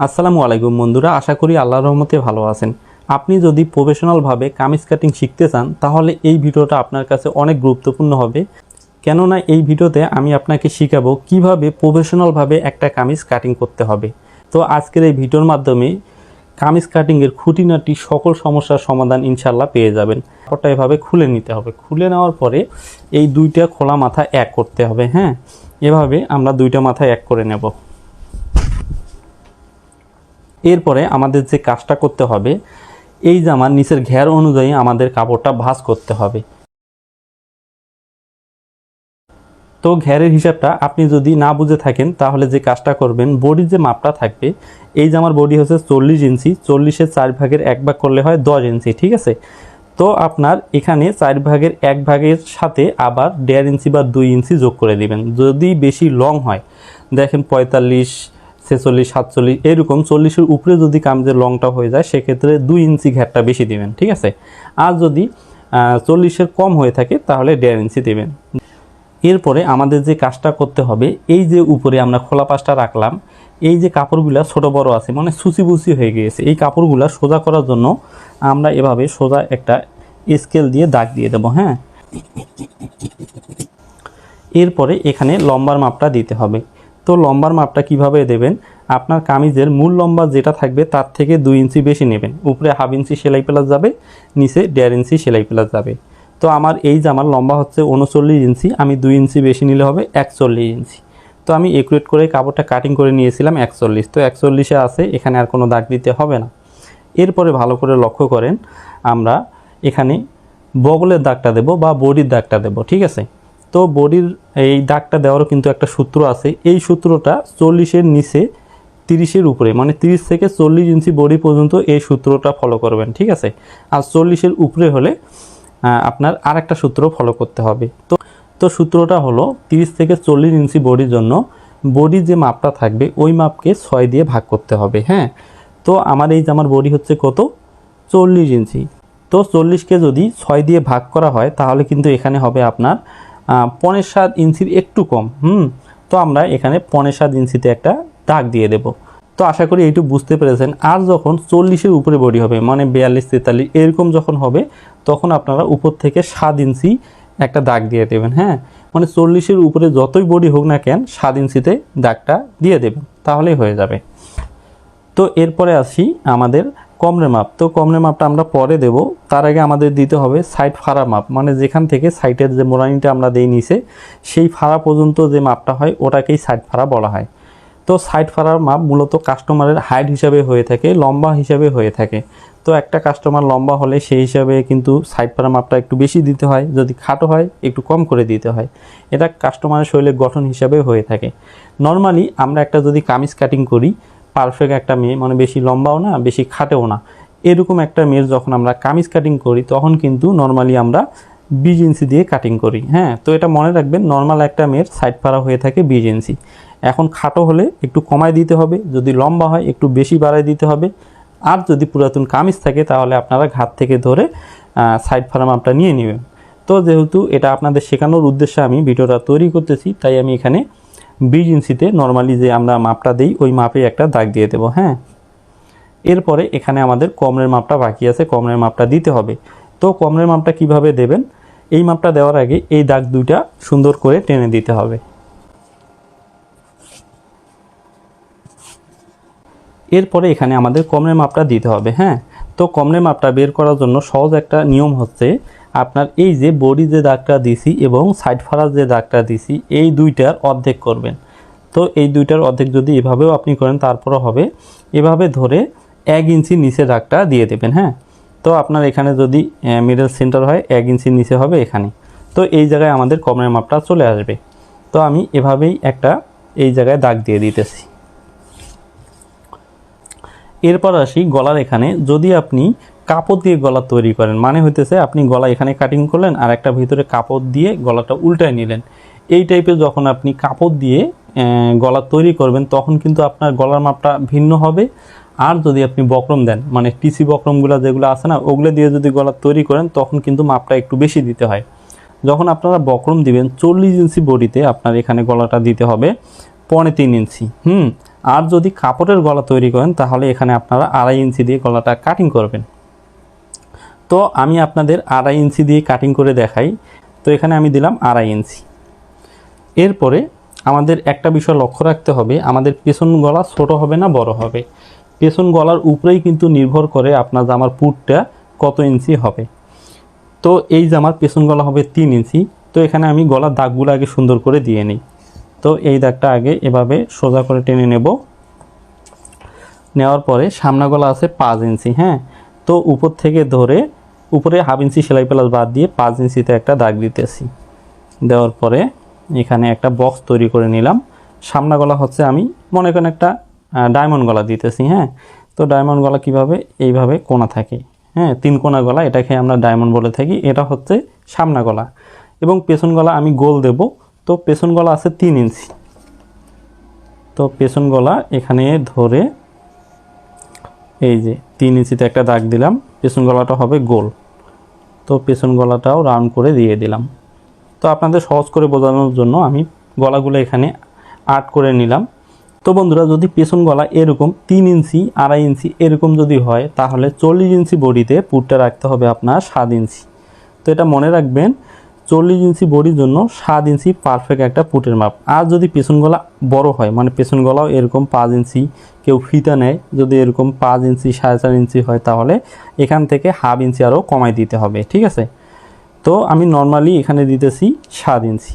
আসসালামু আলাইকুম বন্ধুরা, আশা করি আল্লাহর রহমতে ভালো আছেন। আপনি যদি প্রফেশনালভাবে কামিজ কাটিং শিখতে চান, তাহলে এই ভিডিওটা আপনার কাছে অনেক গুরুত্বপূর্ণ হবে। কেননা এই ভিডিওতে আমি আপনাকে শিখাবো কীভাবে প্রফেশনালভাবে একটা কামিজ কাটিং করতে হবে। তো আজকের এই ভিডিওর মাধ্যমে কামিজ কাটিংয়ের খুঁটিনাটি সকল সমস্যার সমাধান ইনশাল্লাহ পেয়ে যাবেন। কাপড়টা এভাবে খুলে নিতে হবে। খুলে নেওয়ার পরে এই দুইটা খোলা মাথা এক করতে হবে হ্যাঁ? এভাবে আমরা দুইটা মাথা এক করে নেব। এরপরে আমাদের যে কাজটা করতে হবে, এই জামার নিচের ঘের অনুযায়ী আমাদের কাপড়টা ভাঁজ করতে হবে। তো ঘেরের হিসাবটা আপনি যদি না বুঝে থাকেন, তাহলে যে কাজটা করবেন, বডির যে মাপটা থাকবে, এই জামার বডি হচ্ছে চল্লিশ ইঞ্চি, চল্লিশের চার ভাগের এক ভাগ করলে হয় দশ ইঞ্চি, ঠিক আছে? তো আপনার এখানে চার ভাগের এক ভাগের সাথে আবার দেড় ইঞ্চি বা দুই ইঞ্চি যোগ করে দিবেন, যদি বেশি লং হয়। দেখেন পঁয়তাল্লিশ ছেচল্লিশ, সাতচল্লিশ, এরকম চল্লিশের উপরে যদি কামজের লংটা হয়ে যায়, সেক্ষেত্রে দুই ইঞ্চি ঘেরটা বেশি দিবেন, ঠিক আছে? আর যদি চল্লিশের কম হয়ে থাকে, তাহলে দেড় ইঞ্চি দেবেন। এরপরে আমাদের যে কাজটা করতে হবে, এই যে উপরে আমরা খোলা পাশটা রাখলাম, এই যে কাপড়গুলা ছোট বড় আছে মানে সুচি বুচি হয়ে গিয়েছে, এই কাপড়গুলা সোজা করার জন্য আমরা এভাবে সোজা একটা স্কেল দিয়ে দাগ দিয়ে দেবো হ্যাঁ? এরপরে এখানে লম্বার মাপটা দিতে হবে। তো লম্বার মাপটা কীভাবে দেবেন? আপনার কামিজের মূল লম্বা যেটা থাকবে তার থেকে দুই ইঞ্চি বেশি নেবেন। উপরে হাফ ইঞ্চি সেলাই প্লাস যাবে, নিচে দেড় ইঞ্চি সেলাই প্লাস যাবে। তো আমার এই জামার লম্বা হচ্ছে উনচল্লিশ ইঞ্চি, আমি দুই ইঞ্চি বেশি নিলে হবে একচল্লিশ ইঞ্চি। তো আমি একুরেট করে কাপড়টা কাটিং করে নিয়েছিলাম একচল্লিশ। তো একচল্লিশে আছে, এখানে আর কোনো দাগ দিতে হবে না। এরপরে ভালো করে লক্ষ্য করেন, আমরা এখানে বগলের দাগটা দেব বা বডির দাগটা দেব, ঠিক আছে? তো বডির এই দাগটা দেওয়ারও কিন্তু একটা সূত্র আছে। এই সূত্রটা চল্লিশের নিচে তিরিশের উপরে মানে তিরিশ থেকে চল্লিশ ইঞ্চি বডি পর্যন্ত এই সূত্রটা ফলো করবেন, ঠিক আছে? আর চল্লিশের উপরে হলে আপনার আর একটা সূত্র ফলো করতে হবে। তো তো সূত্রটা হলো তিরিশ থেকে চল্লিশ ইঞ্চি বডির জন্য বডির যে মাপটা থাকবে, ওই মাপকে ছয় দিয়ে ভাগ করতে হবে হ্যাঁ? তো আমার এই জামার বডি হচ্ছে কত? চল্লিশ ইঞ্চি। তো চল্লিশকে যদি ছয় দিয়ে ভাগ করা হয়, তাহলে কিন্তু এখানে হবে আপনার পনেরো সাত ইঞ্চির একটু কম, হুম? তো আমরা এখানে পনেরো সাত ইঞ্চিতে একটা দাগ দিয়ে দেব। তো আশা করি এইটু বুঝতে পেরেছেন। আর যখন চল্লিশের উপরে বডি হবে মানে বিয়াল্লিশ, তেতাল্লিশ, এরকম যখন হবে, তখন আপনারা উপর থেকে সাত ইঞ্চি একটা দাগ দিয়ে দেবেন হ্যাঁ? মানে চল্লিশের উপরে যতই বডি হোক না কেন, সাত ইঞ্চিতে দাগটা দিয়ে দেবেন, তাহলেই হয়ে যাবে। তো এরপরে আসি আমাদের কমরে মাপ। তো কমরে মাপটা আমরা পরে দেব। তার আগে আমাদের দিতে হবে সাইড ফাড়া মাপ। মানে যেখান থেকে সাইডের যে মোড়ানিটা আমরা দেই নিচে, সেই ফাড়া পর্যন্ত যে মাপটা হয়, ওটাকেই সাইড ফাড়া বলা হয়। তো সাইড ফাড়ার মাপ মূলত কাস্টমারের হাইট হিসাবে হয়ে থাকে, লম্বা হিসাবে হয়ে থাকে। তো একটা কাস্টমার লম্বা হলে সেই হিসাবে কিন্তু সাইড ফাড়া মাপটা একটু বেশি দিতে হয়। যদি খাটো হয়, একটু কম করে দিতে হয়। এটা কাস্টমারের শরীরের গঠন হিসাবে হয়ে থাকে। নর্মালি আমরা একটা যদি কামিজ কাটিং করি পারফেক্ট একটা মেয়ে মানে বেশি লম্বাও না, বেশি খাটেও না। এরকম একটা মেয়ের যখন আমরা কামিজ কাটিং করি, তখন কিন্তু নর্মালি আমরা বিশ ইঞ্চি দিয়ে কাটিং করি হ্যাঁ? তো এটা মনে রাখবেন নর্মাল একটা মেয়ের সাইড পাড়া হয়ে থাকে বিশ ইঞ্চি এখন খাটো হলে একটু কমায় দিতে হবে, যদি লম্বা হয়, একটু বেশি বাড়ায় দিতে হবে। আর যদি পুরাতন কামিজ থাকে, তাহলে আপনারা ঘাত থেকে ধরে সাইড ফার্ম মাপটা নিয়ে নেবেন। তো যেহেতু এটা আপনাদের শেখানোর উদ্দেশ্যে আমি ভিডিওটা তৈরি করতেছি, তাই আমি এখানে বিশ ইঞ্চিতে নর্মালি যে আমরা মাপটা দিই, ওই মাপে একটা দাগ দিয়ে দেবো হ্যাঁ? এরপরে এখানে আমাদের কমরের মাপটা বাকি আছে কমরের মাপটা দিতে হবে। তো কমরের মাপটা কীভাবে দেবেন? এই মাপটা দেওয়ার আগে এই দাগ দুইটা সুন্দর করে টেনে দিতে হবে। এরপরে এখানে আমাদের কমরের মাপটা দিতে হবে হ্যাঁ? তো কমরের মাপটা বের করার জন্য সহজ একটা নিয়ম হচ্ছে আপনার এই যে বডি যে দাগটা দিছি এবং সাইড ফারার যে দাগটা দিছি, এই দুইটার অর্ধেক করবেন। তো এই দুইটার অর্ধেক যদি এভাবেও আপনি করেন, তারপরও হবে। এভাবে ধরে এক ইঞ্চি নিচে দাগটা দিয়ে দেবেন হ্যাঁ? তো আপনার এখানে যদি মিডল সেন্টার হয়, এক ইঞ্চি নিচে হবে এখানে। তো এই জায়গায় আমাদের কমরের মাপটা চলে আসবে। তো আমি এভাবেই একটা এই জায়গায় দাগ দিয়ে দিতেছি। এরপর আসি গলার এখানে। যদি আপনি কাপড় দিয়ে গলা তৈরি করেন। মানে হইতেছে আপনি গলা এখানে কাটিং করলেন আর একটা ভিতরে কাপড় দিয়ে গলাটা উল্টায় নিলেন। এই টাইপের যখন আপনি কাপড় দিয়ে গলা তৈরি করবেন, তখন কিন্তু আপনার গলার মাপটা ভিন্ন হবে। আর যদি আপনি বক্রম দেন মানে টিসি বক্রমগুলো যেগুলো আছে না, ওগুলো দিয়ে যদি গলা তৈরি করেন, তখন কিন্তু মাপটা একটু বেশি দিতে হয়। যখন আপনারা বক্রম দিবেন, চল্লিশ ইঞ্চি বডিতে আপনার এখানে গলাটা দিতে হবে, পৌনে তিন ইঞ্চি। হুম? আর যদি কাপড়ের গলা তৈরি করেন, তাহলে এখানে আপনারা আড়াই ইঞ্চি দিয়ে গলাটা কাটিং করবেন। তো আমি আপনাদের আড়াই ইঞ্চি দিয়ে কাটিং করে দেখাই। তো এখানে আমি দিলাম আড়াই ইঞ্চি। এরপরে আমাদের একটা বিষয় লক্ষ্য রাখতে হবে, আমাদের পেছন গলা ছোট হবে না বড় হবে। পেছন গলার উপরেই কিন্তু নির্ভর করে আপনার জামার পুটটা কত ইঞ্চি হবে। তো এই জামার পেছন গলা হবে তিন ইঞ্চি, তো এখানে আমি গলার দাগগুলো আগে সুন্দর করে দিয়ে নিই। তো এই দাগটা আগে এভাবে সোজা করে টেনে নেব। নেওয়ার পরে সামনা গলা আছে পাঁচ ইঞ্চি হ্যাঁ? তো উপর থেকে ধরে উপরে হাফ ইঞ্চি সেলাই প্লাস বাদ দিয়ে পাঁচ ইঞ্চিতে একটা দাগ দিতেছি। দেওয়ার পরে এখানে একটা বক্স তৈরি করে নিলাম। সামনা গলা হচ্ছে আমি মনে করেন একটা ডায়মন্ড গলা দিতেছি হ্যাঁ? তো ডায়মন্ড গলা কীভাবে? এইভাবে কোনা থাকে হ্যাঁ? তিন কোনা গলা, এটাকে আমরা ডায়মন্ড বলে থাকি। এটা হচ্ছে সামনা গলা। এবং পেছন গলা আমি গোল দেব। তো পেছন গলা আছে তিন ইঞ্চি। তো পেছন গলা এখানে ধরে এই যে তিন ইঞ্চিতে একটা দাগ দিলাম। পেছন গলাটা হবে গোল। তো পেছন গলাটাও রাউন্ড করে দিয়ে দিলাম। তো আপনাদের সহজ করে বোঝানোর জন্য আমি গলাগুলো এখানে আর্ট করে নিলাম। তো বন্ধুরা, যদি পেছন গলা এরকম তিন ইঞ্চি, আড়াই ইঞ্চি এরকম যদি হয়, তাহলে চল্লিশ ইঞ্চি বডিতে পুটটা রাখতে হবে আপনার সাত ইঞ্চি। তো এটা মনে রাখবেন চল্লিশ ইঞ্চি বডির জন্য সাত ইঞ্চি পারফেক্ট একটা পুটের মাপ। আর যদি পেছন গলা বড় হয় মানে পেছন গলাও এরকম পাঁচ ইঞ্চি কেউ ফিতা নেয়, যদি এরকম পাঁচ ইঞ্চি, সাড়ে চার ইঞ্চি হয় তাহলে এখান থেকে হাফ ইঞ্চি আরও কমাই দিতে হবে, ঠিক আছে? তো আমি নর্মালি এখানে দিতেছি সাত ইঞ্চি।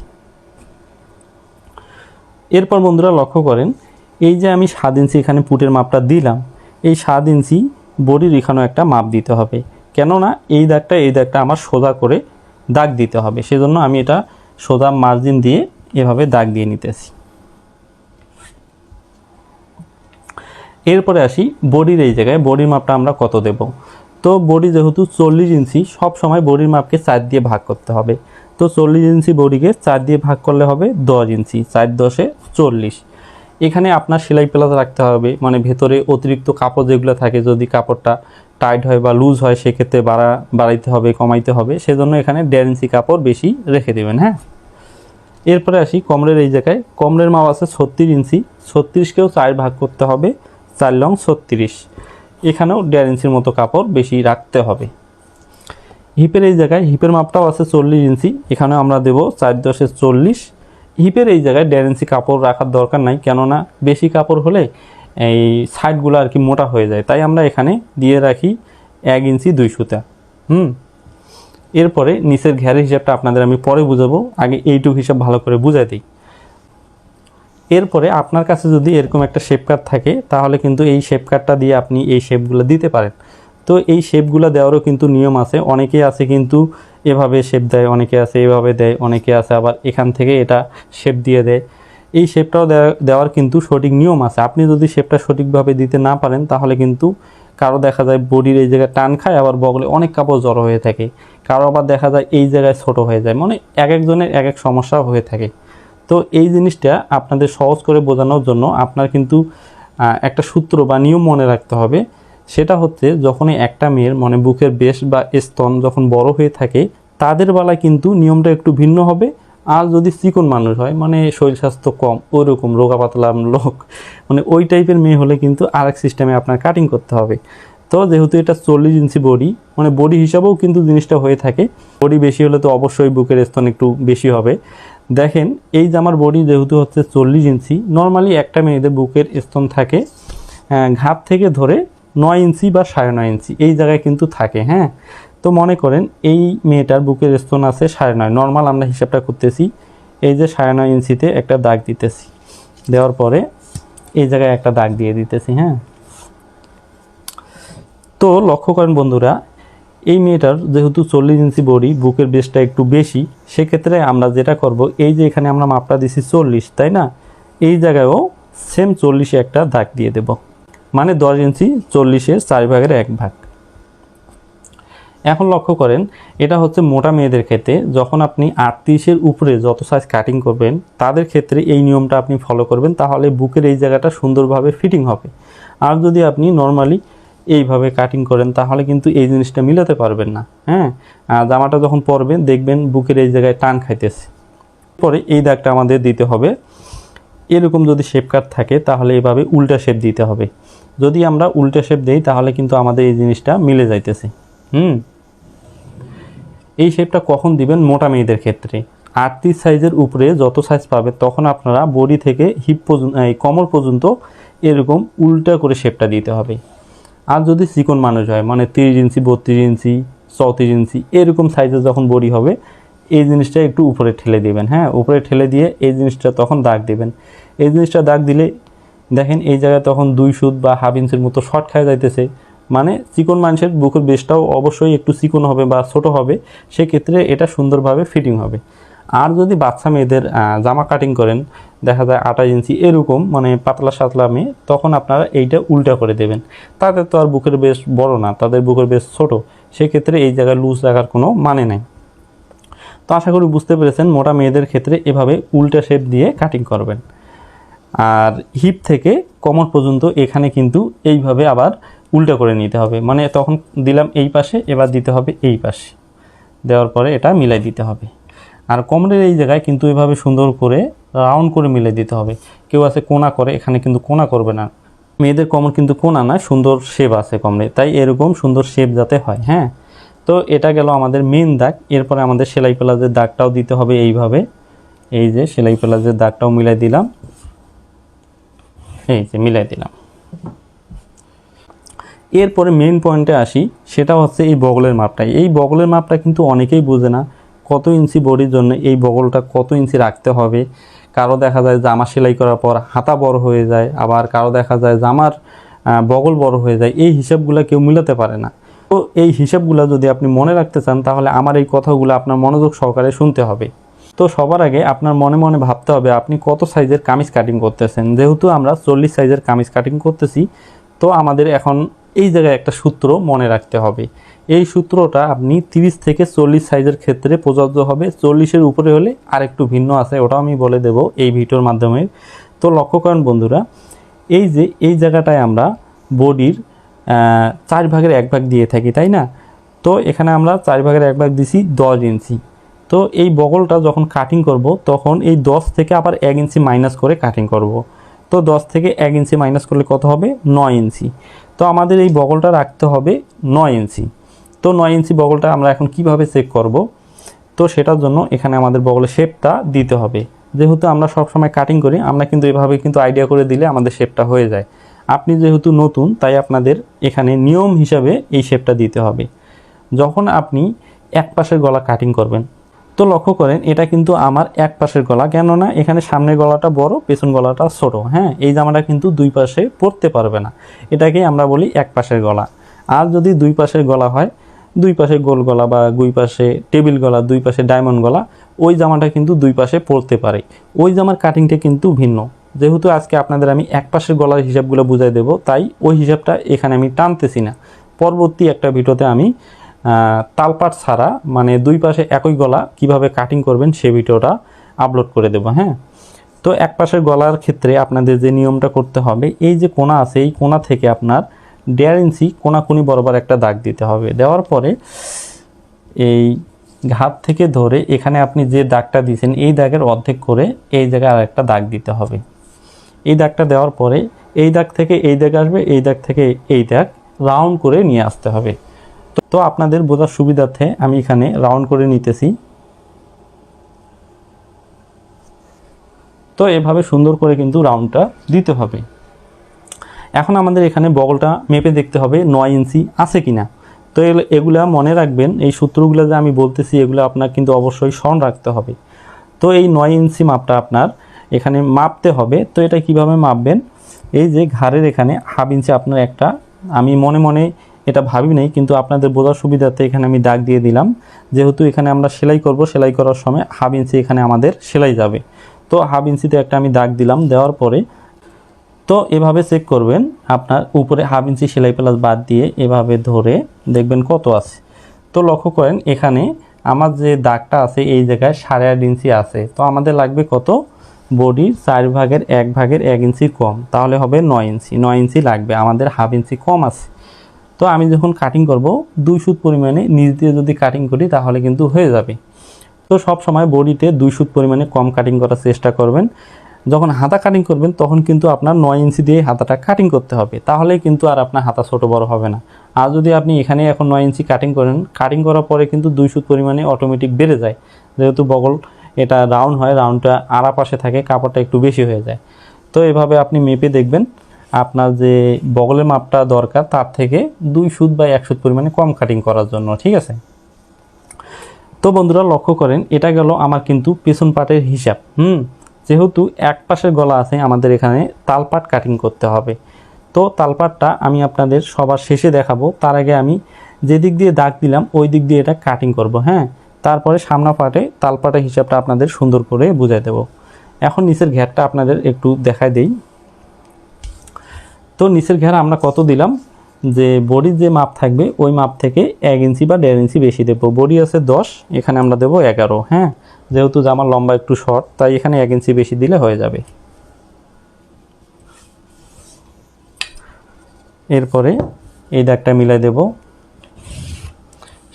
এরপর বন্ধুরা লক্ষ্য করেন, এই যে আমি সাত ইঞ্চি এখানে পুটের মাপটা দিলাম, এই সাত ইঞ্চি বডির এখানেও একটা মাপ দিতে হবে। কেননা এই দাগটা এই দাগটা আমার সোজা করে দাগ দিতে হবে। সেজন্য আমি এটা সোজা মার্জিন দিয়ে এভাবে দাগ দিয়ে নিতেছি। এরপরে আসি বডির এই জায়গায় বডির মাপটা আমরা কত দেব? তো বডি যেহেতু চল্লিশ ইঞ্চি, সব সময় বডির মাপকে চার দিয়ে ভাগ করতে হবে। তো চল্লিশ ইঞ্চি বডিকে চার দিয়ে ভাগ করলে হবে দশ ইঞ্চি, চার দশে চল্লিশ। এখানে আপনার সেলাই প্লাস রাখতে হবে মানে ভেতরে অতিরিক্ত কাপড় যেগুলো থাকে, যদি কাপড়টা টাইট হয় বা লুজ হয়, সেক্ষেত্রে বাড়া, বাড়াইতে হবে, কমাইতে হবে। সেজন্য এখানে দেড় ইঞ্চি কাপড় বেশি রেখে দেবেন হ্যাঁ? এরপরে আসি কমরের এই জায়গায়। কমরের মাপ আছে ছত্রিশ ইঞ্চি। ছত্রিশকেও চার ভাগ করতে হবে। চার লং ছত্রিশ। এখানেও দেড় ইঞ্চির মতো কাপড় বেশি রাখতে হবে। হিপের এই জায়গায়, হিপের মাপটাও আছে চল্লিশ ইঞ্চি। এখানেও আমরা দেবো চার দশে চল্লিশ। হিপের এই জায়গায় দেড় ইঞ্চি কাপড় রাখার দরকার নাই। কেননা বেশি কাপড় হলে এই সাইডগুলো আর কি মোটা হয়ে যায়। তাই আমরা এখানে দিয়ে রাখি এক ইঞ্চি দুই সুতা। হুম? এরপরে নিচের ঘেরের হিসাবটা আপনাদের আমি পরে বুঝাবো। আগে এইটুক হিসাব ভালো করে বুঝাই দিই। এরপরে আপনার কাছে যদি এরকম একটা শেপ কাট থাকে, তাহলে কিন্তু এই শেপ কাটটা দিয়ে আপনি এই শেপগুলো দিতে পারেন। তো এই শেপগুলো দেওয়ারও কিন্তু নিয়ম আছে। অনেকে আছে কিন্তু এভাবে শেপ দেয়, অনেকে আছে এভাবে দেয়, অনেকে আছে আবার এখান থেকে এটা শেপ দিয়ে দেয়। এই শেপটাও দেওয়া- দেওয়ার কিন্তু সঠিক নিয়ম আছে। আপনি যদি শেপটা সঠিকভাবে দিতে না পারেন, তাহলে কিন্তু কারও দেখা যায় বডির এই জায়গায় টান খায়, আবার বগলে অনেক কাপড় জড়ো হয়ে থাকে। কারও আবার দেখা যায় এই জায়গায় ছোট হয়ে যায়। মানে এক একজনের এক এক সমস্যা হয়ে থাকে। তো এই জিনিসটা আপনাদের সহজ করে বোঝানোর জন্য আপনার কিন্তু একটা সূত্র বা নিয়ম মনে রাখতে হবে। সেটা হচ্ছে, যখনই একটা মেয়ের মানে বুকের বেশ বা স্তন যখন বড় হয়ে থাকে, তাদের বেলায় কিন্তু নিয়মটা একটু ভিন্ন হবে। আর যদি চিকন মানুষ হয় মানে শরীর স্বাস্থ্য কম ওইরকম রোগা পাতলা লোক মানে ওই টাইপের মেয়ে হলে কিন্তু আরেক সিস্টেমে আপনার কাটিং করতে হবে। তো যেহেতু এটা চল্লিশ ইঞ্চি বডি মানে বডি হিসাবেও কিন্তু জিনিসটা হয়ে থাকে। বডি বেশি হলে তো অবশ্যই বুকের স্তন একটু বেশি হবে। দেখেন, এই জামার বডি যেহেতু হচ্ছে চল্লিশ ইঞ্চি নর্মালি একটা মেয়েদের বুকের স্তন থাকে ঘাট থেকে ধরে নয় ইঞ্চি বা সাড়ে নয় ইঞ্চি এই জায়গায় কিন্তু থাকে হ্যাঁ? তো মনে করেন এই মেয়েটার বুকের স্তন আছে সাড়ে নয়। নর্মাল আমরা হিসাবটা করতেছি, এই যে সাড়ে নয় ইঞ্চিতে একটা দাগ দিতেছি। দেওয়ার পরে এই জায়গায় একটা দাগ দিয়ে দিতেছি হ্যাঁ? তো লক্ষ্য করেন বন্ধুরা, এই মেয়েটার যেহেতু চল্লিশ ইঞ্চি বডি, বুকের বেসটা একটু বেশি, সেক্ষেত্রে আমরা যেটা করব, এই যে এখানে আমরা মাপটা দিছি চল্লিশ, তাই না? এই জায়গায়ও সেম চল্লিশে একটা দাগ দিয়ে দেব। মানে দশ ইঞ্চি চল্লিশের চার ভাগের এক ভাগ। এখন লক্ষ্য করেন, এটা হচ্ছে মোটা মেয়েদের ক্ষেত্রে, যখন আপনি আটত্রিশের উপরে যত সাইজ কাটিং করবেন, তাদের ক্ষেত্রে এই নিয়মটা আপনি ফলো করবেন, তাহলে বুকের এই জায়গাটা সুন্দরভাবে ফিটিং হবে। আর যদি আপনি নর্মালি এইভাবে কাটিং করেন, তাহলে কিন্তু এই জিনিসটা মিলাতে পারবেন না হ্যাঁ? জামাটা যখন পরবেন, দেখবেন বুকের এই জায়গায় টান খাইতেছে। পরে এই দাগটা আমাদের দিতে হবে। এরকম যদি শেপ কাট থাকে, তাহলে এভাবে উল্টা শেপ দিতে হবে। যদি আমরা উল্টা শেপ দেই, তাহলে কিন্তু আমাদের এই জিনিসটা মিলে যাইতেছে। হুম? এই শেপটা কখন দিবেন মোটা মেয়েদের ক্ষেত্রে? আটত্রিশ সাইজের উপরে যত সাইজ পাবে, তখন আপনারা বডি থেকে হিপ পর্যন্ত, এই কোমর পর্যন্ত এরকম উল্টা করে শেপটা দিতে হবে। আর যদি চিকন মানুষ হয় মানে তিরিশ ইঞ্চি, বত্রিশ ইঞ্চি, চৌত্রিশ ইঞ্চি, এরকম সাইজের যখন বডি হবে, এই জিনিসটা একটু উপরে ঠেলে দিবেন হ্যাঁ? উপরে ঠেলে দিয়ে এই জিনিসটা তখন দাগ দিবেন। এই জিনিসটা দাগ দিলে দেখেন এই জায়গায় তখন দুই সুদ বা হাফ ইঞ্চির মতো শর্ট খায় যাইতেছে। মানে চিকন মানুষের বুকের বেশটাও অবশ্যই একটু চিকন হবে বা ছোট হবে, সেক্ষেত্রে এটা সুন্দরভাবে ফিটিং হবে। আর যদি বাচ্চা মেয়েদের জামা কাটিং করেন, দেখা যায় আঠাশ ইঞ্চি এরকম মানে পাতলা সাতলা মেয়ে, তখন আপনারা এইটা উল্টা করে দেবেন। তাদের তো আর বুকের বেশ বড় না, তাদের বুকের বেশ ছোট, সেক্ষেত্রে এই জায়গায় লুজ রাখার কোনো মানে নাই। তো আশা করি বুঝতে পেরেছেন, মোটা মেয়েদের ক্ষেত্রে এভাবে উল্টা শেপ দিয়ে কাটিং করবেন। আর হিপ থেকে কোমর পর্যন্ত এখানে কিন্তু এইভাবে আবার উল্টা করে নিতে হবে। মানে তখন দিলাম এই পাশে, এবার দিতে হবে এই পাশে। দেওয়ার পরে এটা মিলাই দিতে হবে। আর কোমরের এই জায়গায় কিন্তু এভাবে সুন্দর করে, রাউন্ড করে মিলাই দিতে হবে। কেউ আছে কোনা করে, এখানে কিন্তু কোনা করবে না। মেয়েদের কোমর কিন্তু কোনা না, সুন্দর শেপ আছে কোমরে। তাই এরকম সুন্দর শেপ যাতে হয় হ্যাঁ? তো এটা গেল আমাদের মেন দাগ। এরপরে আমাদের সেলাই প্লাজের দাগটাও দিতে হবে এইভাবে। এই যে সেলাই প্লাজের দাগটাও মিলাই দিলাম। এই যে মিলাই দিলাম। এরপরে মেন পয়েন্টে আসি, সেটা হচ্ছে এই বগলের মাপটা। এই বগলের মাপটা কিন্তু অনেকেই বোঝে না, কত ইঞ্চি বডির জন্য এই বগলটা কত ইঞ্চি রাখতে হবে। কারও দেখা যায় জামা সেলাই করার পর হাতা বড় হয়ে যায়, আবার কারও দেখা যায় জামার বগল বড় হয়ে যায়। এই হিসাবগুলো কেউ মিলাতে পারে না। তো এই হিসাবগুলো যদি আপনি মনে রাখতে চান, তাহলে আমার এই কথাগুলো আপনার মনোযোগ সহকারে শুনতে হবে। তো সবার আগে আপনার মনে মনে ভাবতে হবে, আপনি কত সাইজের কামিজ কাটিং করতেছেন? যেহেতু আমরা চল্লিশ সাইজের কামিজ কাটিং করতেছি, তো আমাদের এখন এই জায়গায় একটা সূত্র মনে রাখতে হবে। এই সূত্রটা আপনি 30 থেকে চল্লিশ সাইজের ক্ষেত্রে প্রযোজ্য হবে। চল্লিশের উপরে হলে আরেকটু ভিন্ন আছে, ওটাও আমি বলে দেব এই ভিডিওর মাধ্যমে। তো লক্ষ্য করেন বন্ধুরা, এই যে এই জায়গাটায় আমরা বডির চার ভাগের এক ভাগ দিয়ে থাকি, তাই না? তো এখানে আমরা চার ভাগের এক ভাগ দিছি দশ ইঞ্চি। তো এই বগলটা যখন কাটিং করব, তখন এই দশ থেকে আবার এক ইঞ্চি মাইনাস করে কাটিং করব। তো দশ থেকে এক ইঞ্চি মাইনাস করলে কত হবে? নয় ইঞ্চি। তো আমাদের এই বগলটা রাখতে হবে নয় ইঞ্চি। তো নয় ইঞ্চি বগলটা আমরা এখন কীভাবে চেক করব? তো সেটার জন্য এখানে আমাদের বগলের শেপটা দিতে হবে। যেহেতু আমরা সব সময় কাটিং করি, আমরা কিন্তু এভাবে কিন্তু আইডিয়া করে দিলে আমাদের শেপটা হয়ে যায়। আপনি যেহেতু নতুন, তাই আপনাদের এখানে নিয়ম হিসাবে এই শেপটা দিতে হবে। যখন আপনি এক পাশের গলা কাটিং করবেন তো লক্ষ্য করেন, এটা কিন্তু আমার এক পাশের গলা, কেননা এখানে সামনের গলাটা বড়, পেছন গলাটা ছোট হ্যাঁ? এই জামাটা কিন্তু দুই পাশে পরতে পারবে না। এটাকেই আমরা বলি এক পাশের গলা। আর যদি দুই পাশের গলা হয়, দুই পাশে গোল গলা বা দুই পাশে টেবিল গলা, দুই পাশে ডায়মন্ড গলা, ওই জামাটা কিন্তু দুই পাশে পরতে পারে। ওই জামার কাটিংটা কিন্তু ভিন্ন। যেহেতু আজকে আপনাদের আমি এক পাশের গলার হিসাবগুলো বুঝাই দেব, তাই ওই হিসাবটা এখানে আমি টানতেছি না। পরবর্তী একটা ভিডিওতে আমি তালপাট ছাড়া মানে দুই পাশে একই গলা কীভাবে কাটিং করবেন সে ভিডিওটা আপলোড করে দেবো হ্যাঁ? তো এক পাশের গলার ক্ষেত্রে আপনাদের যে নিয়মটা করতে হবে, এই যে কোনা আছে, এই কোনা থেকে আপনার দেড় ইঞ্চি কোনাকুনি বরাবর একটা দাগ দিতে হবে। দেওয়ার পরে এই ঘাত থেকে ধরে এখানে আপনি যে দাগটা দিয়েছেন, এই দাগের অর্ধেক করে এই জায়গায় আর একটা দাগ দিতে হবে। এই দাগটা দেওয়ার পরে এই দাগ থেকে এই দাগ আসবে, এই দাগ থেকে এই দাগ রাউন্ড করে নিয়ে আসতে হবে। তো- আপনাদের বোঝার সুবিধার্থে আমি এখানে রাউন্ড করে নিতেছি। তো এভাবে সুন্দর করে কিন্তু রাউন্ডটা দিতে হবে। এখন আমাদের এখানে বগলটা মেপে দেখতে হবে নয় ইঞ্চি আছে কিনা। তো এগুলা মনে রাখবেন, এই সূত্রগুলো যে আমি বলতেছি, এগুলো আপনার কিন্তু অবশ্যই স্মরণ রাখতে হবে। তো এই নয় ইঞ্চি মাপটা আপনার এখানে মাপতে হবে। তো এটা কীভাবে মাপবেন? এই যে ঘাড়ের এখানে হাফ ইঞ্চি আপনার একটা, আমি মনে মনে এটা ভাবি নাই, কিন্তু আপনাদের বোঝার সুবিধার্থে এখানে আমি দাগ দিয়ে দিলাম। যেহেতু এখানে আমরা সেলাই করব, সেলাই করার সময় হাফ ইঞ্চি এখানে আমাদের সেলাই যাবে। তো হাফ ইঞ্চিতে একটা আমি দাগ দিলাম, দেওয়ার পরে তো এভাবে চেক করবেন, আপনার উপরে হাফ ইঞ্চি সেলাই প্লাস বাদ দিয়ে এভাবে ধরে দেখবেন কত আছে। তো লক্ষ্য করেন, এখানে আমার যে দাগটা আছে এই জায়গায় সাড়ে আট ইঞ্চি আছে। তো আমাদের লাগবে কত? বডির চার ভাগের এক ভাগের এক ইঞ্চি কম, তাহলে হবে নয় ইঞ্চি। নয় ইঞ্চি লাগবে, আমাদের হাফ ইঞ্চি কম আছে। তো আমি যখন কাটিং করব, দুই সুত পরিমাণে নিচ দিয়ে যদি কাটিং করি, তাহলে কিন্তু হয়ে যাবে। তো সব সময় বডিতে দুই সুত পরিমাণে কম কাটিং করার চেষ্টা করবেন। যখন হাতা কাটিং করবেন, তখন কিন্তু আপনার নয় ইঞ্চি দিয়ে হাতাটা কাটিং করতে হবে। তাহলে কিন্তু আর আপনার হাতা ছোট বড় হবে না। আর যদি আপনি এখানে এখন নয় ইঞ্চি কাটিং করেন কাটিং করার পরে কিন্তু দুই সুত পরিমাণে অটোমেটিক বেড়ে যায়। যেহেতু বগল এটা রাউন্ড হয় রাউন্ডটা আড়া পাশে থাকে, কাপড়টা একটু বেশি হয়ে যায়। তো এভাবে আপনি মেপে দেখবেন। আপনার যে বগলের মাপটা দরকার, তার থেকে দুই সুত বা এক সুত পরিমাণে কম কাটিং করার জন্য, ঠিক আছে? তো বন্ধুরা, লক্ষ্য করেন, এটা গেল আমার কিন্তু পেছন পাটের হিসাব, হুম? যেহেতু এক পাশের গলা আছে, আমাদের এখানে তালপাট কাটিং করতে হবে। তো তালপাটটা আমি আপনাদের সবার শেষে দেখাবো, তার আগে আমি যে দিক দিয়ে দাগ দিলাম, ওই দিক দিয়ে এটা কাটিং করব হ্যাঁ? তারপরে সামনা পাটে তালপাটের হিসাবটা আপনাদের সুন্দর করে বুঝাই দেব। এখন নিচের ঘ্যাটটা আপনাদের একটু দেখাই দেই। তো নিচের ঘেরা আমরা কত দিলাম? যে বডির যে মাপ থাকবে, ওই মাপ থেকে এক ইঞ্চি বা দেড় ইঞ্চি বেশি দেবো। বডি আছে দশ, এখানে আমরা দেবো এগারো হ্যাঁ? যেহেতু জামার লম্বা একটু শর্ট, তাই এখানে এক ইঞ্চি বেশি দিলে হয়ে যাবে। এরপরে এই দাগটা মিলাই দেব।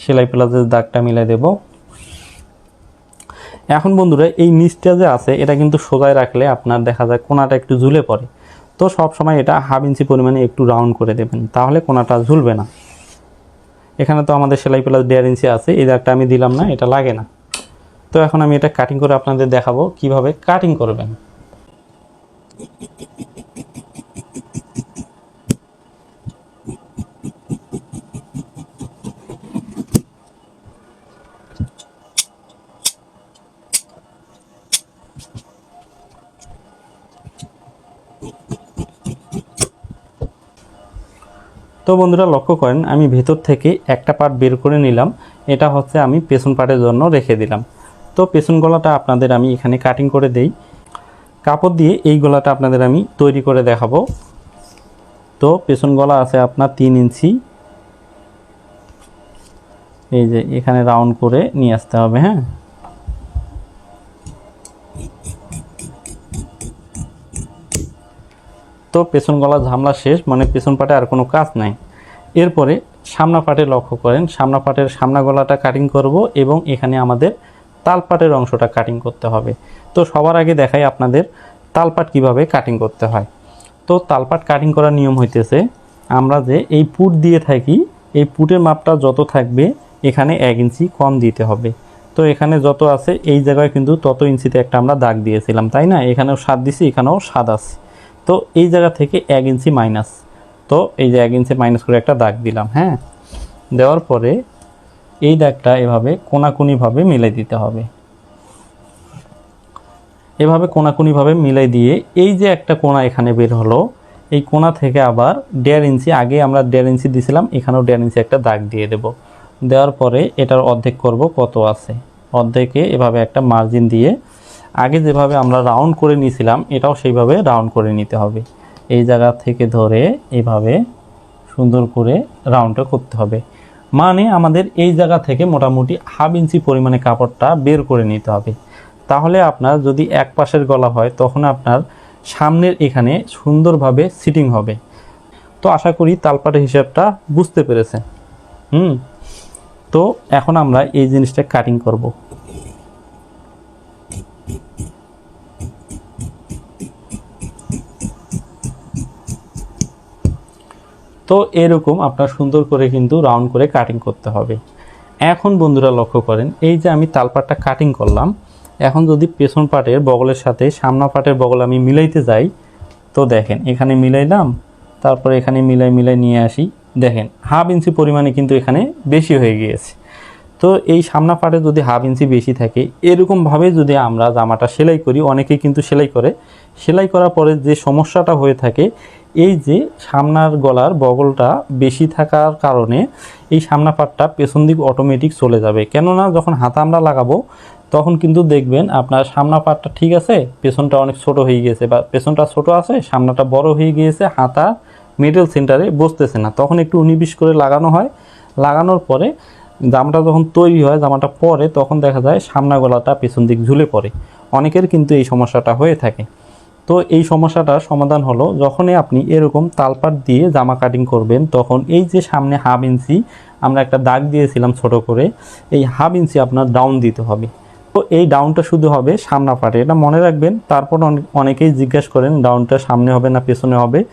সেলাই প্লাজের দাগটা মিলাই দেব। এখন বন্ধুরা, এই নিচটা যে আছে, এটা কিন্তু সোজায় রাখলে আপনার দেখা যায় কোনাটা একটু ঝুলে পড়ে। তো সব সময় এটা হাফ ইঞ্চি পরিমাণে একটু রাউন্ড করে দেবেন, তাহলে কোনাটা ঝুলবে না। এখানে তো আমাদের সেলাই প্লাস দেড় ইঞ্চি আছে, এই দাগটা আমি দিলাম না, এটা লাগে না। তো এখন আমি এটা কাটিং করে আপনাদের দেখাবো কীভাবে কাটিং করবেন। তো বন্ধুরা লক্ষ্য করেন, আমি ভেতর থেকে একটা পার্ট বের করে নিলাম। এটা হচ্ছে আমি পেছন পার্টের জন্য রেখে দিলাম। তো পেছন গলাটা আপনাদের আমি এখানে কাটিং করে দেই। কাপড় দিয়ে এই গলাটা আপনাদের আমি তৈরি করে দেখাবো। তো পেছন গলা আছে আপনার তিন ইঞ্চি। এই যে এখানে রাউন্ড করে নিয়ে আসতে হবে হ্যাঁ? তো পেছন গলা ঝামলা শেষ মানে পেছন পাটে আর কোনো কাজ নাই। এরপরে সামনা পাটে লক্ষ্য করেন সামনা পাটের সামনা গলাটা কাটিং করব এবং এখানে আমাদের তালপাটের অংশটা কাটিং করতে হবে। তো সবার আগে দেখাই আপনাদের তালপাট কীভাবে কাটিং করতে হয়। তো তালপাট কাটিং করার নিয়ম হইতেছে, আমরা যে এই পুট দিয়ে থাকি, এই পুটের মাপটা যত থাকবে, এখানে এক ইঞ্চি কম দিতে হবে। তো এখানে যত আছে, এই জায়গায় কিন্তু তত ইঞ্চিতে একটা আমরা দাগ দিয়েছিলাম, তাই না? এখানেও সাত দিছি, এখানেও সাত আছে। তো এই জায়গা থেকে এক ইঞ্চি মাইনাস তো এই যে এক ইঞ্চি মাইনাস করে একটা দাগ দিলাম হ্যাঁ? দেওয়ার পরে এই দাগটা এভাবে কোনাকুনিভাবে মিলাই দিতে হবে। এভাবে কোনাকুনিভাবে মিলাই দিয়ে এই যে একটা কোনা এখানে বের হলো, এই কোনা থেকে আবার দেড় ইঞ্চি, আগে আমরা দেড় ইঞ্চি দিয়েছিলাম এখানেও দেড় ইঞ্চি একটা দাগ দিয়ে দেব। দেওয়ার পরে এটার অর্ধেক করব, কত আছে? অর্ধেকে এভাবে একটা মার্জিন দিয়ে আগে যেভাবে আমরা রাউন্ড করে নিয়েছিলাম, এটাও সেইভাবে রাউন্ড করে নিতে হবে। এই জায়গা থেকে ধরে এভাবে সুন্দর করে রাউন্ডটা করতে হবে। মানে আমাদের এই জায়গা থেকে মোটামুটি হাফ ইঞ্চি পরিমাণে কাপড়টা বের করে নিতে হবে। তাহলে আপনার যদি এক পাশের গলা হয়, তখন আপনার সামনের এখানে সুন্দরভাবে সিটিং হবে। তো আশা করি তালপাটের হিসাবটা বুঝতে পেরেছেন। হুম, তো এখন আমরা এই জিনিসটা কাটিং করব। তো এরকম আপনার সুন্দর করে কিন্তু রাউন্ড করে কাটিং করতে হবে। এখন বন্ধুরা লক্ষ্য করেন, এই যে আমি তালপাটটা কাটিং করলাম, এখন যদি পেছন পাটের বগলের সাথে সামনা পাটের বগল আমি মিলাইতে যাই, তো দেখেন এখানে মিলাইলাম, তারপরে এখানে মিলাই মিলাই নিয়ে আসি। দেখেন, হাফ ইঞ্চি পরিমাণে কিন্তু এখানে বেশি হয়ে গিয়েছে। তো এই সামনা পাটে যদি হাফ ইঞ্চি বেশি থাকে, এরকমভাবে যদি আমরা জামাটা সেলাই করি, অনেকেই কিন্তু সেলাই করে, সেলাই করার পরে যে সমস্যাটা হয়ে থাকে এই যে সামনার গলার বগলটা বেশি থাকার কারণে এই সামনা পাটটা পেছন দিক অটোমেটিক চলে যাবে। কেননা যখন হাতা আমরা লাগাবো, তখন কিন্তু দেখবেন আপনার সামনা পাটটা ঠিক আছে, পেছনটা অনেক ছোট হয়ে গিয়েছে বা পেছনটা ছোট আছে, সামনাটা বড় হয়ে গিয়েছে, হাতা মিডল সেন্টারে বসতেছে না। তখন একটু উনিবিশ করে লাগানো হয়। লাগানোর পরে জামাটা যখন তৈরি হয়, জামাটা পরে তখন দেখা যায় সামনা গলাটা পেছন দিক ঝুলে পড়ে। অনেকের কিন্তু এই সমস্যাটা হয়ে থাকে। তো এই সমস্যাটার সমাধান হলো, যখনই আপনি এরকম তালপাট দিয়ে জামা কাটিং করবেন, তখন এই যে সামনে হাফ ইঞ্চি আমরা একটা দাগ দিয়েছিলাম ছোট করে, এই হাফ ইঞ্চি আপনার ডাউন দিতে হবে। তো এই ডাউনটা শুধু হবে সামনা পাটে, এটা মনে রাখবেন, তারপর অনে- অনেকেই জিজ্ঞেস করেন ডাউনটা সামনে হবে না পেছনে হবে?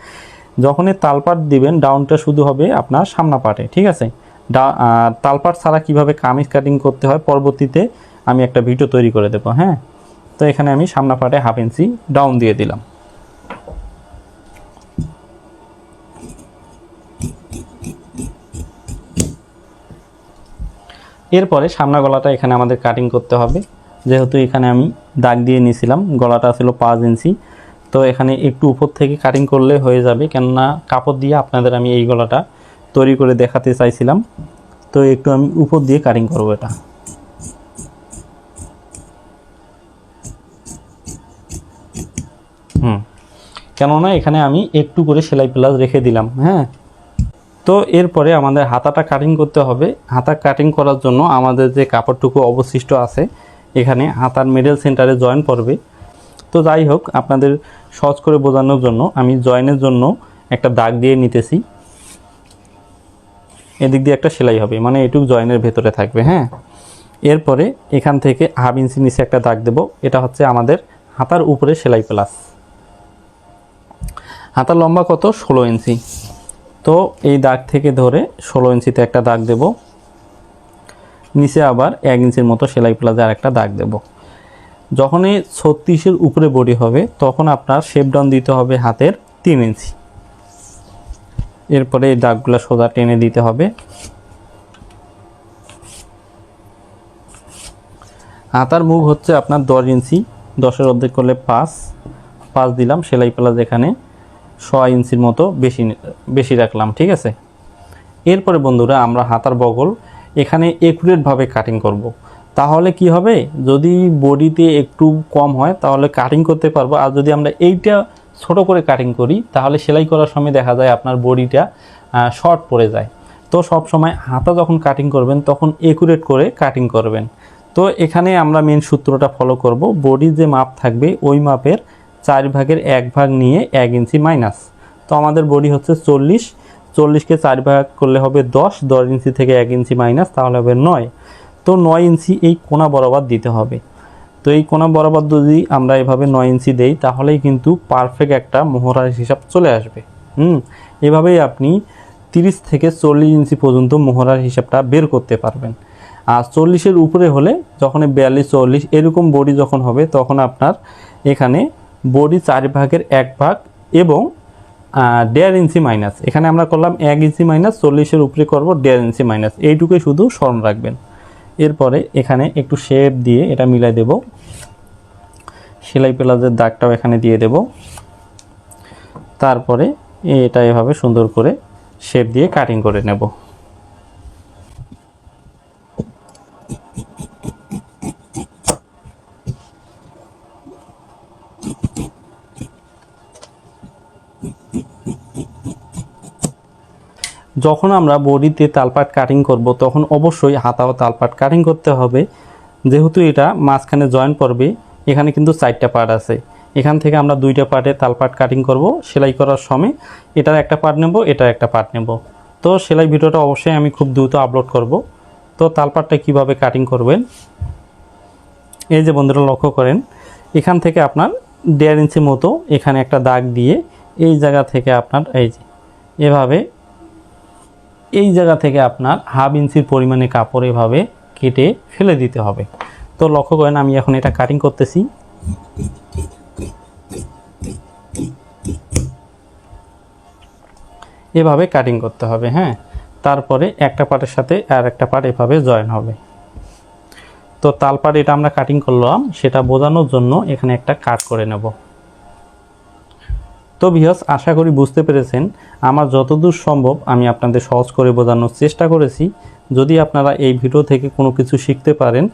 যখনই তালপাট দিবেন ডাউনটা শুধু হবে আপনার সামনা পাটে, ঠিক আছে? তালপাট ছাড়া কীভাবে কামিজ কাটিং করতে হয়, পরবর্তীতে আমি একটা ভিডিও তৈরি করে দেবো হ্যাঁ? তো এখানে আমি সামনা পাটে হাফ ইঞ্চি ডাউন দিয়ে দিলাম। এরপরে সামনা গলাটা এখানে আমাদের কাটিং করতে হবে। যেহেতু এখানে আমি দাগ দিয়ে নিয়েছিলাম, গলাটা ছিল পাঁচ ইঞ্চি। তো এখানে একটু উপর থেকে কাটিং করলে হয়ে যাবে, কেননা কাপড় দিয়ে আপনাদের আমি এই গলাটা তৈরি করে দেখাতে চাইছিলাম। তো একটু আমি উপর দিয়ে কাটিং করব এটা। হুম। কেননা এখানে আমি একটু করে সেলাই প্লাস রেখে দিলাম হ্যাঁ। তো এরপরে আমাদের হাতাটা কাটিং করতে হবে। হাতা কাটিং করার জন্য আমাদের যে কাপড়টুকু অবশিষ্ট আছে, এখানে হাতার মিডল সেন্টারে জয়েন পড়বে। তো যাই হোক, আপনাদের সহজ করে বোঝানোর জন্য আমি জয়েনের জন্য একটা দাগ দিয়ে নিতেছি। এদিক দিয়ে একটা সেলাই হবে মানে এটুক জয়েনের ভেতরে থাকবে হ্যাঁ। এরপরে এখান থেকে হাফ ইঞ্চি নিচে একটা দাগ দেব, এটা হচ্ছে আমাদের হাতার উপরে সেলাই প্লাস হাতার লম্বা কত? ষোলো ইঞ্চি। তো এই দাগ থেকে ধরে ষোলো ইঞ্চিতে একটা দাগ দেব। নিচে আবার এক ইঞ্চির মতো সেলাই প্লাজে আর একটা দাগ দেব। যখনই ছত্রিশের উপরে বডি হবে, তখন আপনার শেপ ডাউন দিতে হবে হাতের তিন ইঞ্চি। এরপরে এই দাগগুলো সোজা টেনে দিতে হবে। হাতার মুখ হচ্ছে আপনার দশ ইঞ্চি। দশের অর্ধেক করলে পাঁচ। পাঁচ দিলাম সেলাই প্লাজ এখানে। ছয় ইঞ্চির মতো বেশি বেশি রাখলাম, ঠিক আছে? এরপরে বন্ধুরা আমরা হাতার বগল এখানে একুরেটভাবে কাটিং করব। তাহলে কি হবে? যদি বডিতে একটু কম হয়, তাহলে কাটিং করতে পারব। আর যদি আমরা এইটা ছোট করে কাটিং করি, তাহলে সেলাই করার সময় দেখা যায় আপনার বডিটা শর্ট পড়ে যায়। তো সব সময় হাতা যখন কাটিং করবেন, তখন একুরেট করে কাটিং করবেন। তো এখানে আমরা মেন সূত্রটা ফলো করব। বডির যে মাপ থাকবে, ওই মাপের চার ভাগের এক ভাগ নিয়ে এক ইঞ্চি মাইনাস তো আমাদের বডি হচ্ছে চল্লিশ। চল্লিশকে চার ভাগ করলে হবে দশ। দশ ইঞ্চি থেকে এক ইঞ্চি মাইনাস তাহলে হবে নয়। তো নয় ইঞ্চি এই কোনা বরাবর দিতে হবে। তো এই কোনা বরাবর যদি আমরা এভাবে নয় ইঞ্চি দেই, তাহলেই কিন্তু পারফেক্ট একটা মোহরার হিসাব চলে আসবে। হুম, এভাবেই আপনি তিরিশ থেকে চল্লিশ ইঞ্চি পর্যন্ত মোহরার হিসাবটা বের করতে পারবেন। আর চল্লিশের উপরে হলে যখন বিয়াল্লিশ, চল্লিশ এরকম বডি যখন হবে, তখন আপনার এখানে বডি চার ভাগের এক ভাগ এবং দেড় ইঞ্চি মাইনাস এখানে আমরা করলাম এক ইঞ্চি মাইনাস চল্লিশের উপরে করব দেড় ইঞ্চি মাইনাস এইটুকুই শুধু স্মরণ রাখবেন। এরপরে এখানে একটু শেপ দিয়ে এটা মিলাই দেব। সেলাই প্লাজের দাগটাও এখানে দিয়ে দেব। তারপরে এটা এভাবে সুন্দর করে শেপ দিয়ে কাটিং করে নেব। যখন আমরা বডিতে তালপাট কাটিং করব, তখন অবশ্যই হাতাও তালপাট কাটিং করতে হবে। যেহেতু এটা মাঝখানে জয়েন পড়বে এখানে কিন্তু চারটা পার্ট আছে। এখান থেকে আমরা দুইটা পার্টে তালপাট কাটিং করব, সেলাই করার সময় এটার একটা পার্ট নেব, এটার একটা পার্ট নেব। তো সেলাই ভিডিওটা অবশ্যই আমি খুব দ্রুত আপলোড করব। তো তালপাটটা কীভাবে কাটিং করবেন? এই যে বন্ধুরা, লক্ষ্য করেন, এখান থেকে আপনার দেড় ইঞ্চি মতো এখানে একটা দাগ দিয়ে এই জায়গা থেকে আপনার, এই যে, এভাবে এই জায়গা থেকে আপনার হাফ ইঞ্চির পরিমাণে কাপড় এভাবে কেটে ফেলে দিতে হবে। তো লক্ষ্য করেন, আমি এখন এটা কাটিং করতেছি। এভাবে কাটিং করতে হবে হ্যাঁ? তারপরে একটা পার্টের সাথে আর একটা পার্ট এভাবে জয়েন হবে। তো তালপাট এটা আমরা কাটিং করলাম, সেটা বোঝানোর জন্য এখানে একটা কাট করে নেব। তো ভিহস আশা করি বুঝতে পেরেছেন। আমার যতদূর সম্ভব আমি আপনাদের সহজ করে বোঝানোর চেষ্টা করেছি। যদি আপনারা এই ভিডিও থেকে কোনো কিছু শিখতে পারেন,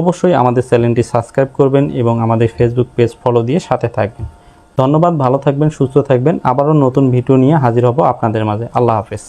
অবশ্যই আমাদের চ্যানেলটি সাবস্ক্রাইব করবেন এবং আমাদের ফেসবুক পেজ ফলো দিয়ে সাথে থাকবেন। ধন্যবাদ, ভালো থাকবেন, সুস্থ থাকবেন। আবারও নতুন ভিডিও নিয়ে হাজির হব আপনাদের মাঝে। আল্লাহ হাফেজ।